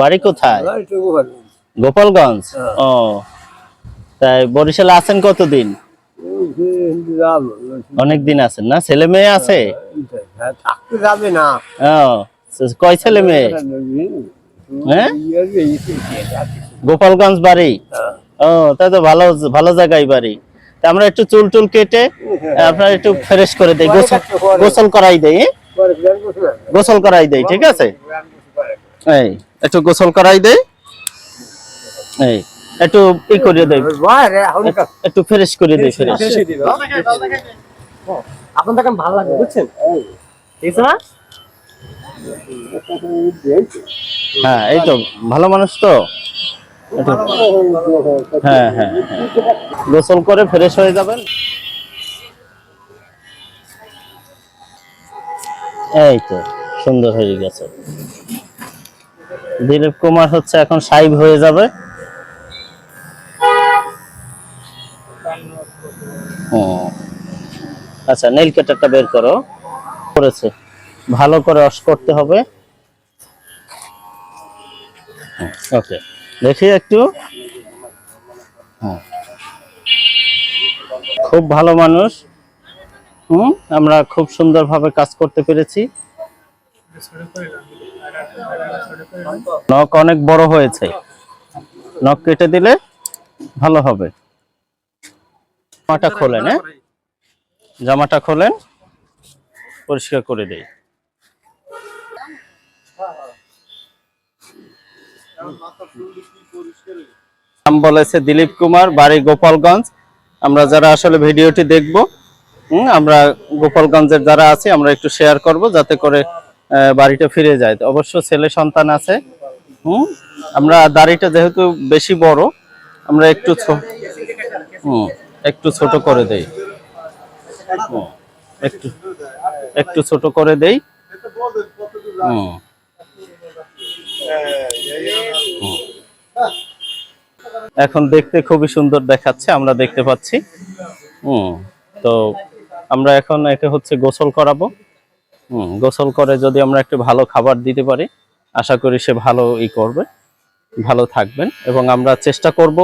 বাড়ি কোথায়? গোপালগঞ্জ। হ্যাঁ। ও। তাই বরিশালে আছেন কতদিন? অনেক দিন আছেন না? ছেলে মেয়ে আছে? যাবে না। কয় ছেলে মেয়ে? হ্যাঁ? গোপালগঞ্জ বাড়ি? ও তাই তো ভালো ভালো জায়গায় বাড়ি। তা আমরা একটু চুল টুল কেটে আপনার একটু ফ্রেশ করে দেই। গোসল গোসল করাই দেই হ্যাঁ? গোসল করাই দেই ঠিক আছে? এই একটু গোসল করাই দেই এই একটু ই করে দেই একটু ফ্রেশ করে দেই ফ্রেশ। আপনার দেখেন ভালো লাগবে বুঝছেন? ঠিক আছে না? হ্যাঁ এই তো ভালো মানুষ তো? হ্যাঁ হ্যাঁ হ্যাঁ। গোসল করে ফ্রেশ হয়ে যাবেন। এই তো সুন্দর হয়ে গেছে। দিলীপ কুমার হচ্ছে এখন সাইব হয়ে যাবে। আচ্ছা নেল কাটারটা বের করো। করেছে। ভালো করে অস করতে হবে। ওকে, দেখি একটু। খুব ভালো মানুষ। হুম, আমরা খুব সুন্দরভাবে কাজ করতে পেরেছি। নখ অনেক বড় হয়েছে। নখ কেটে দিলে ভালো হবে। জামাটা খোলেন হ্যাঁ? জামাটা খোলেন, পরিষ্কার করে দেই। নাম বলেছে দিলীপ কুমার, বাড়ি গোপালগঞ্জ। আমরা যারা আসলে ভিডিওটি দেখব আমরা গোপালগঞ্জের যারা আছি, আমরা একটু শেয়ার করব, যাতে করে বাড়িটা ফিরে যায়। অবশ্য ছেলে সন্তান আছে। হুম? আমরা দাড়িটা যেহেতু বেশি বড়, আমরা একটু হুম, একটু ছোট করে দেই। একটু একটু ছোট করে দেই। হুম। এখন দেখতে খুবই সুন্দর দেখাচ্ছে, আমরা দেখতে পাচ্ছি। হুম, তো আমরা এখন একে হচ্ছে গোসল করাবো। গোসল করে যদি আমরা একটু ভালো খাবার দিতে পারি, আশা করি সে ভালো ই করবে, ভালো থাকবেন। এবং আমরা চেষ্টা করব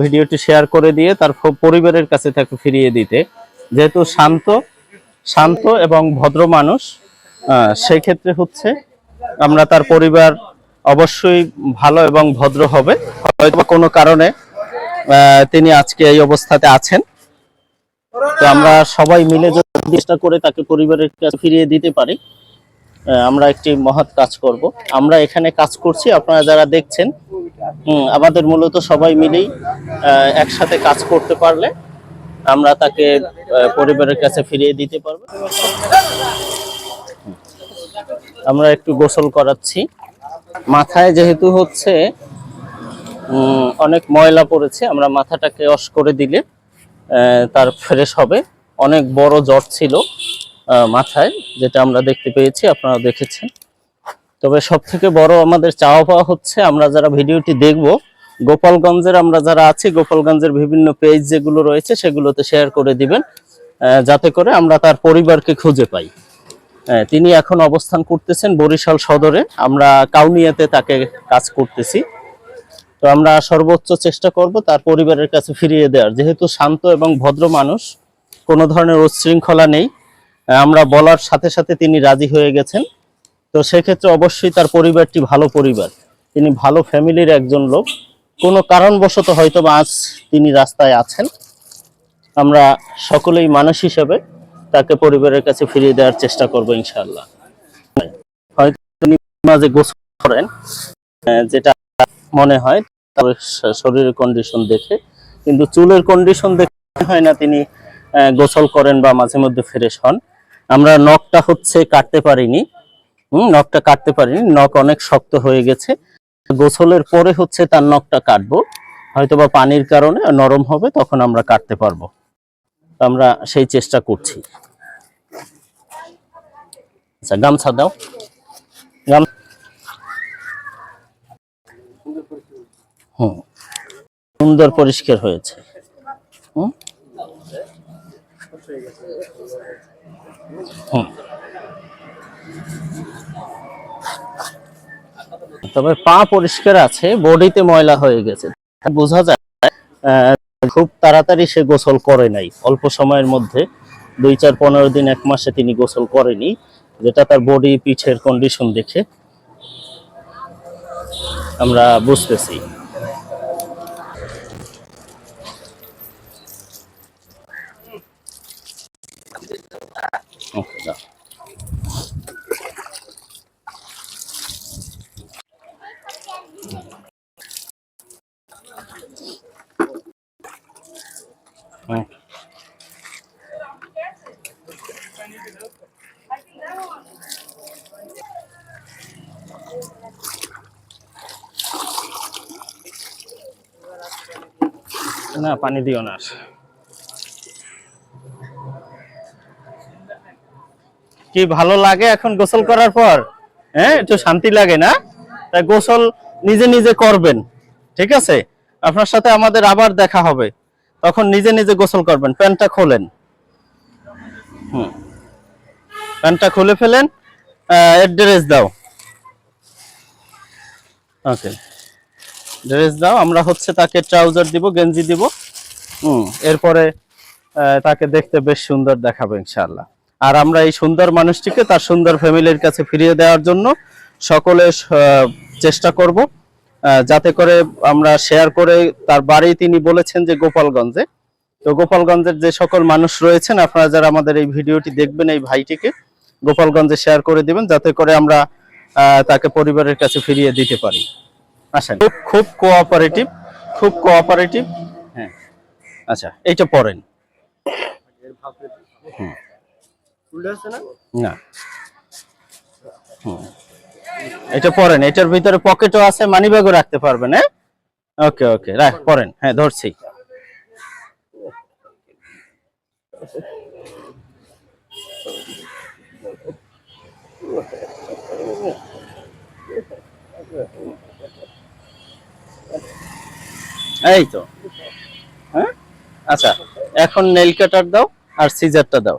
ভিডিওটি শেয়ার করে দিয়ে তার পরিবারের কাছে তাকে ফিরিয়ে দিতে। যেহেতু শান্ত শান্ত এবং ভদ্র মানুষ সেক্ষেত্রে হচ্ছে আমরা তার পরিবার অবশ্যই ভালো এবং ভদ্র হবে। হয়তো কোনো কারণে তিনি আজকে এই অবস্থাতে আছেন। তো আমরা সবাই মিলে চেষ্টা করে তাকে পরিবারের কাছে ফিরিয়ে দিতে পারি আমরা একটি মহৎ কাজ করব আমরা এখানে কাজ করছি, আপনারা যারা দেখছেন আমাদের মূলত সবাই মিলেই একসাথে কাজ করতে পারলে আমরা তাকে পরিবারের কাছে ফিরিয়ে দিতে পারব। আমরা একটু গোসল করাচ্ছি মাথায় যেহেতু হচ্ছে অনেক ময়লা পড়েছে, আমরা মাথাটাকে অস করে দিলে তার ফ্রেশ হবে। অনেক বড় জ্বর ছিল মাথায়, যেটা আমরা দেখতে পেয়েছি, আপনারা দেখেছেন। তবে সব থেকে বড় আমাদের চাওয়া পাওয়া হচ্ছে, আমরা যারা ভিডিওটি দেখব, গোপালগঞ্জের আমরা যারা আছি, গোপালগঞ্জের বিভিন্ন পেজ যেগুলো রয়েছে, সেগুলোতে শেয়ার করে দিবেন যাতে করে আমরা তার পরিবারকে খুঁজে পাই। তিনি এখন অবস্থান করতেছেন বরিশাল সদরে, আমরা কাউনিয়াতে তাকে কাজ করতেছি। তো আমরা সর্বোচ্চ চেষ্টা করব তার পরিবারের কাছে ফিরিয়ে দেওয়ার। যেহেতু শান্ত এবং ভদ্র মানুষ, কোনো ধরনের উচ্ছৃঙ্খলা নেই। আমরা বলার সাথে সাথে তিনি রাজি হয়ে গেছেন। তো সেক্ষেত্রে অবশ্যই তার পরিবারটি ভালো পরিবার। তিনি ভালো ফ্যামিলির একজন লোক। কোনো কারণবশত হয়তো বা আজ তিনি রাস্তায় আছেন। আমরা সকলেই মানুষ হিসেবে তাকে পরিবারের কাছে ফিরিয়ে দেওয়ার চেষ্টা করব ইনশাআল্লাহ। হয়তো তিনি মাঝে গোসল করেন যেটা মনে হয় তার শরীরের কন্ডিশন দেখে। কিন্তু চুলের কন্ডিশন দেখে হয় না তিনি গোসল করেন বা মাঝে মধ্যে ফ্রেশ হন। আমরা নখটা হচ্ছে কাটতে পারিনি। হুম, নখটা কাটতে পারিনি। নখ অনেক শক্ত হয়ে গেছে। গোসলের পরে হচ্ছে তার নখটা কাটবো। হয়তো বা পানির কারণে নরম হবে, তখন আমরা কাটতে পারব। আমরা সেই চেষ্টা করছি। আচ্ছা গামছা দাও। হুম। সুন্দর পরিষ্কার হয়েছে। হুম। হুম। তবে পা পরিষ্কার আছে বডিতে ময়লা হয়ে গেছে। বোঝা যায় খুব তাড়াতাড়ি সে গোসল করে নাই। অল্প সময়ের মধ্যে দুই চার পনেরো দিন এক মাসে তিনি গোসল করেনি যেটা তার বডি পিঠের কন্ডিশন দেখে আমরা বুঝতেছি। ওকে, দাও। হুম। না পানি দিও না কি ভালো লাগে এখন গোসল করার পর? হ্যাঁ একটু শান্তি লাগে না? তাই গোসল নিজে নিজে করবেন, ঠিক আছে? আপনার সাথে আমাদের আবার দেখা হবে। তখন নিজে নিজে গোসল করবেন, প্যান্টটা খোলেন। হুম। প্যান্টটা খুলে ফেলেন ড্রেস দাও। ওকে। ড্রেস দাও, আমরা হচ্ছে তাকে ট্রাউজার দিব, গেঞ্জি দিব। হুম, এরপরে তাকে দেখতে বেশ সুন্দর দেখাবো, ইনশাআল্লাহ। আর আমরা এই সুন্দর মানুষটিকে তার সুন্দর ফ্যামিলির কাছে ফিরিয়ে দেওয়ার জন্য সকলে চেষ্টা করব। যাতে করে আমরা শেয়ার করে তার বাড়ি তিনি বলেছেন যে গোপালগঞ্জে। তো গোপালগঞ্জের যে সকল মানুষ রয়েছেন, আপনারা যারা আমাদের এই ভিডিওটি দেখবেন, এই ভাইটিকে গোপালগঞ্জে শেয়ার করে দিবেন, যাতে করে আমরা তাকে পরিবারের কাছে ফিরিয়ে দিতে পারি। আসেন। খুব খুব কোঅপারেটিভ খুব কোঅপারেটিভ হ্যাঁ। আচ্ছা এইটা পড়েন। না? না। এটা পড়েন এটার ভিতরে পকেটও আছে মানি ব্যাগও রাখতে পারবেন হ্যাঁ? ওকে ওকে, রাখ পড়েন হ্যাঁ ধরছি। এই তো হ্যাঁ? আচ্ছা এখন নেল কাটার দাও আর সিজারটা দাও।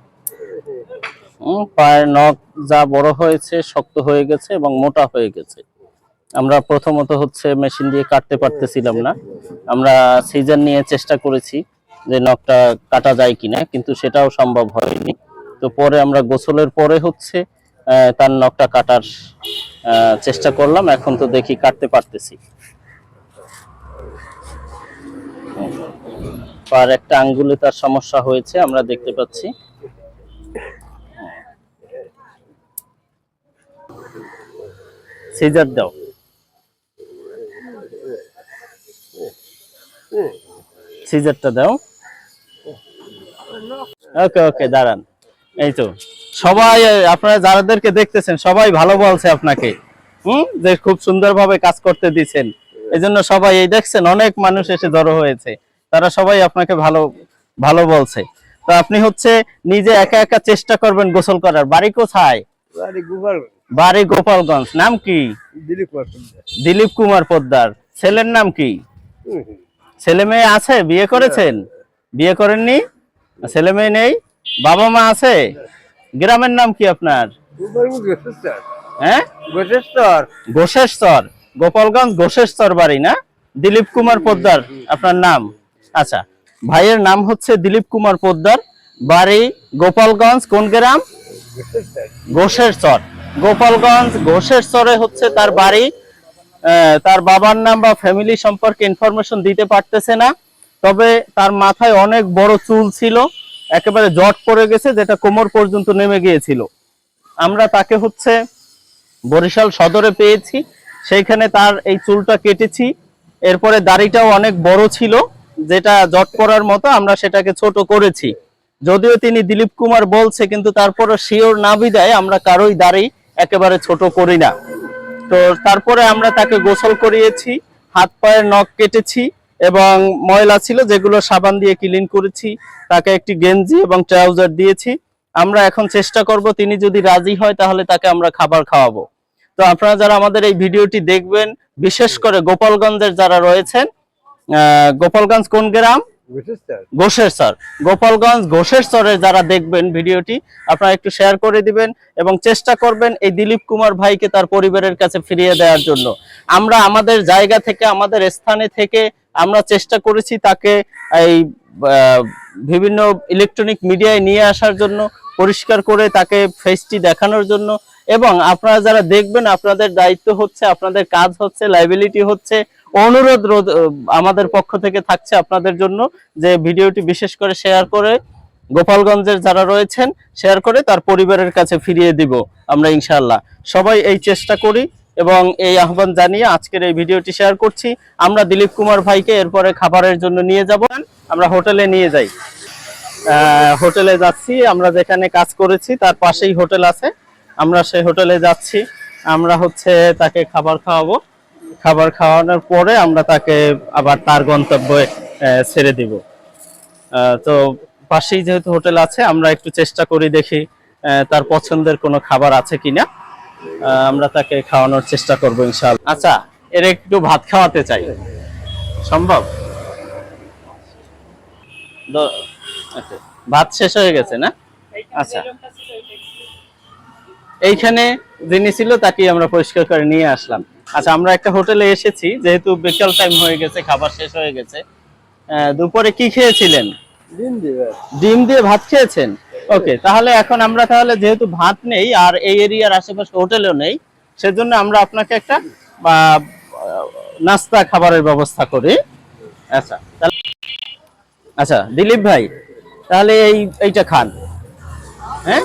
পায়ের নখ যা বড় হয়েছে, শক্ত হয়ে গেছে এবং মোটা হয়ে গেছে। আমরা প্রথমত হচ্ছে মেশিন দিয়ে কাটতে পারতেছিলাম না। আমরা সিজন নিয়ে চেষ্টা করেছি যে নখটা কাটা যায় কিনা, কিন্তু সেটাও সম্ভব হয়নি। তো পরে আমরা গোসলের পরে হচ্ছে তার নখটা কাটার চেষ্টা করলাম। এখন তো দেখি কাটতে পারতেছি। পার একটা আঙ্গুলে তার সমস্যা হয়েছে, আমরা দেখতে পাচ্ছি। সিজার দাও। সিজারটা দাও। ওকে ওকে, দাঁড়ান। এই তো। সবাই, আপনারা যারাদেরকে দেখতেছেন, সবাই ভালো বলছে আপনাকে। হুম? যে খুব সুন্দরভাবে কাজ করতে দিছেন এই জন্য সবাই, এই দেখছেন, অনেক মানুষ এসে জড়ো হয়েছে। তারা সবাই আপনাকে ভালো ভালো বলছে। তো আপনি হচ্ছে নিজে একা একা চেষ্টা করবেন গোসল করার। বাড়ি কোথায়? আরে গুগল বাড়ি গোপালগঞ্জ। নাম কি? দিলীপ কুমার দিলীপ কুমার পোদ্দার। ছেলের নাম কি? ছেলে মেয়ে আছে? বিয়ে করেছেন? বিয়ে করেননি? ছেলে মেয়ে নেই? বাবা মা আছে? গ্রামের নাম কি আপনার? হ্যাঁ? ঘোষেশ্বর গোপালগঞ্জ ঘোষেশ্বর বাড়ি না? দিলীপ কুমার পোদ্দার আপনার নাম? আচ্ছা ভাইয়ের নাম হচ্ছে দিলীপ কুমার পোদ্দার। বাড়ি গোপালগঞ্জ কোন গ্রাম? ঘোষেশ্বর গোপালগঞ্জ ঘোষের ঘোষেশ্বরে হচ্ছে তার বাড়ি। তার বাবার নাম বা ফ্যামিলি সম্পর্কে ইনফরমেশন দিতে পারতেছে না। তবে তার মাথায় অনেক বড় চুল ছিল, একেবারে জট পড়ে গেছে, যেটা কোমর পর্যন্ত নেমে গিয়েছিল। আমরা তাকে হচ্ছে বরিশাল সদরে পেয়েছি, সেইখানে তার এই চুলটা কেটেছি। এরপরে দাড়িটাও অনেক বড় ছিল, যেটা জট পড়ার মতো আমরা সেটাকে ছোট করেছি। যদিও তিনি দিলীপ কুমার বলছে, কিন্তু তারপরে শিওর না বিদায় আমরা কারোই দাড়ি একেবারে ছোট করি না। তো তারপরে আমরা তাকে গোসল করিয়েছি, হাত পায়ের নখ কেটেছি এবং ময়লা ছিল যেগুলো সাবান দিয়ে ক্লিন করেছি, তাকে একটি গেঞ্জি এবং ট্রাউজার দিয়েছি। আমরা এখন চেষ্টা করব তিনি যদি রাজি হয় তাহলে তাকে আমরা খাবার খাওয়াবো। তো আপনারা যারা আমাদের এই ভিডিওটি দেখবেন, বিশেষ করে গোপালগঞ্জের যারা রয়েছেন গোপালগঞ্জ কোন গ্রাম? ঘোষের স্যার। গোপালগঞ্জ ঘোষের স্যারের যারা দেখবেন ভিডিওটি, আপনারা একটু শেয়ার করে দিবেন এবং চেষ্টা করবেন এই দিলীপ কুমার ভাইকে তার পরিবারের কাছে ফিরিয়ে দেওয়ার জন্য। আমরা আমাদের জায়গা থেকে, আমাদের স্থানে থেকে আমরা চেষ্টা করেছি তাকে এই বিভিন্ন ইলেকট্রনিক মিডিয়ায় নিয়ে আসার জন্য, পরিষ্কার করে তাকে ফেসটি দেখানোর জন্য এবং আপনারা যারা দেখবেন, আপনাদের দায়িত্ব হচ্ছে, আপনাদের কাজ হচ্ছে লাইবিলিটি হচ্ছে অনুরোধ রোধ আমাদের পক্ষ থেকে থাকছে আপনাদের জন্য যে ভিডিওটি বিশেষ করে শেয়ার করে গোপালগঞ্জের যারা রয়েছেন, শেয়ার করে তার পরিবারের কাছে ফিরিয়ে দিব আমরা ইনশাআল্লাহ। সবাই এই চেষ্টা করি এবং এই আহ্বান জানিয়ে আজকের এই ভিডিওটি শেয়ার করছি। আমরা দিলীপ কুমার ভাইকে এরপরে খাবারের জন্য নিয়ে যাব। আমরা হোটেলে নিয়ে যাই। হোটেলে যাচ্ছি, আমরা যেখানে কাজ করেছি তার পাশেই হোটেল আছে। আমরা সেই হোটেলে যাচ্ছি। আমরা হচ্ছে তাকে খাবার খাওয়াবো। খাবার খাওয়ানোর পরে আমরা তাকে আবার তার গন্তব্যে ছেড়ে দিব। তো পাশেই যেহেতু হোটেল আছে আমরা একটু চেষ্টা করি দেখি তার পছন্দের কোনো খাবার আছে কিনা। আমরা তাকে খাওয়ানোর চেষ্টা করব ইনশাল আচ্ছা এর একটু ভাত খাওয়াতে চাই। সম্ভব? আচ্ছা, ভাত শেষ হয়ে গেছে না? আচ্ছা। এইখানে যিনি ছিল তাকে আমরা পরিষ্কার করে নিয়ে আসলাম। আচ্ছা আমরা একটা হোটেলে এসেছি যেহেতু বিকাল টাইম হয়ে গেছে খাবার শেষ হয়ে গেছে। দুপুরে কি খেয়েছিলেন? দিন দিবে ডিম দিয়ে ভাত খেয়েছেন? ওকে তাহলে এখন আমরা তাহলে যেহেতু ভাত নেই আর এই এরিয়ার আশেপাশে হোটেলও নেই সেজন্য আমরা আপনাকে একটা নাস্তা খাবারের ব্যবস্থা করি। আচ্ছা তাহলে আচ্ছা দিলীপ ভাই তাহলে এই এইটা খান। হ্যাঁ?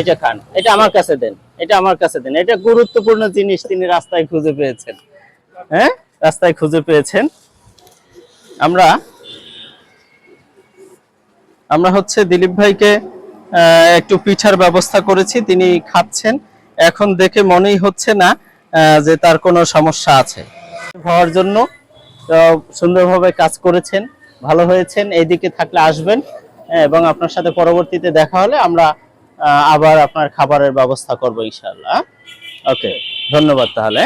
এটা খান এটা আমার কাছে দেন এটা আমার কাছে দেন। এটা গুরুত্বপূর্ণ জিনিস তিনি রাস্তায় খুঁজে পেয়েছেন। হ্যাঁ? রাস্তায় খুঁজে পেয়েছেন। আমরা আমরা হচ্ছে দিলীপ ভাইকে একটু পিঠার ব্যবস্থা করেছি তিনি খাচ্ছেন। এখন দেখে মনেই হচ্ছে না যে তার কোনো সমস্যা আছে। হওয়ার জন্য সুন্দরভাবে কাজ করেছেন ভালো হয়েছেন এইদিকে থাকলে আসবেন হ্যাঁ, এবং আপনার সাথে পরবর্তীতে দেখা হলে আমরা আবার আপনার খাবারের ব্যবস্থা করব ইনশাআল্লাহ। ওকে ধন্যবাদ তাহলে।